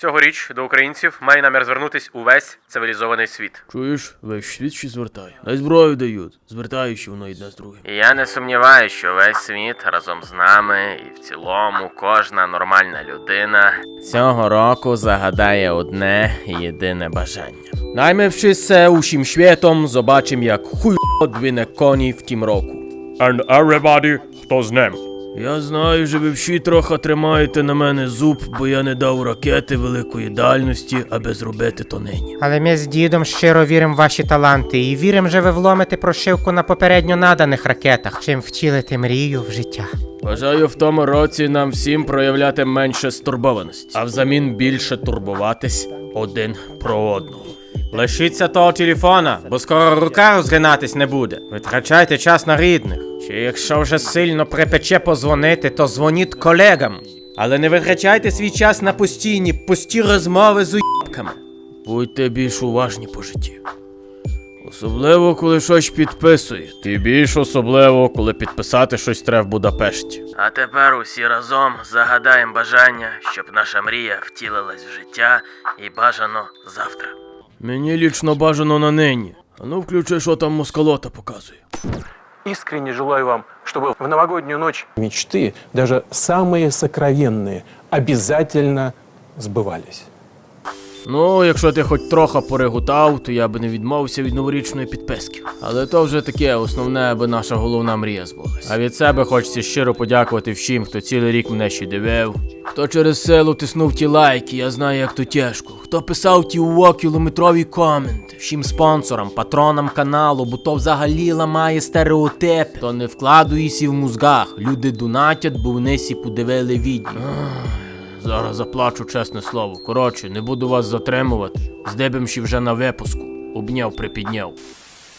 Цьогоріч до українців має намір звернутись увесь цивілізований світ. Чуєш, весь світ ще звертає. Най зброю дають, звертаючи воно одне з другим. Я не сумніваюся, що весь світ разом з нами і в цілому кожна нормальна людина цього року загадає одне єдине бажання. Найме wszyscy усім świetom zobaczym jak chuj odwinę коні в тім року. And everybody, хто з ним. Я знаю, що ви всі трохи тримаєте на мене зуб, бо я не дав ракети великої дальності, аби зробити то нині. Але ми з дідом щиро віримо в ваші таланти і віримо, що ви вломите прошивку на попередньо наданих ракетах, чим втілити мрію в життя. Бажаю в тому році нам всім проявляти менше стурбованості, а взамін більше турбуватись один про одного. Лишіться того телефона, бо скоро рука розгинатись не буде. Витрачайте час на рідних. Чи якщо вже сильно припече позвонити, то дзвоніть колегам. Але не витрачайте свій час на постійні, пусті розмови з уїбками. Будьте більш уважні по житті. Особливо, коли щось підписуєте. І більш особливо, коли підписати щось треба в Будапешті. А тепер усі разом загадаємо бажання, щоб наша мрія втілилась в життя і бажано завтра. Мені лічно бажано на нині. А ну включи, що там москалота показує. Искренне желаю вам, чтобы в новогоднюю ночь мечты, даже самые сокровенные, обязательно сбывались. Ну, якщо ти хоч трохи порегутав, то я би не відмовився від новорічної підписки. Але то вже таке основне, аби наша головна мрія збулась. А від себе хочеться щиро подякувати всім, хто цілий рік мене ще дивив. Хто через силу тиснув ті лайки, я знаю, як то тяжко. Хто писав ті уво кілометрові коменти. Всім спонсорам, патронам каналу, бо то взагалі ламає стереотипи. То не вкладуєсі в мозгах. Люди донатять, бо вони сі подивили відео. Зараз заплачу чесне слово. Коротше, не буду вас затримувати. Здебимші вже на випуску. Обняв, припідняв.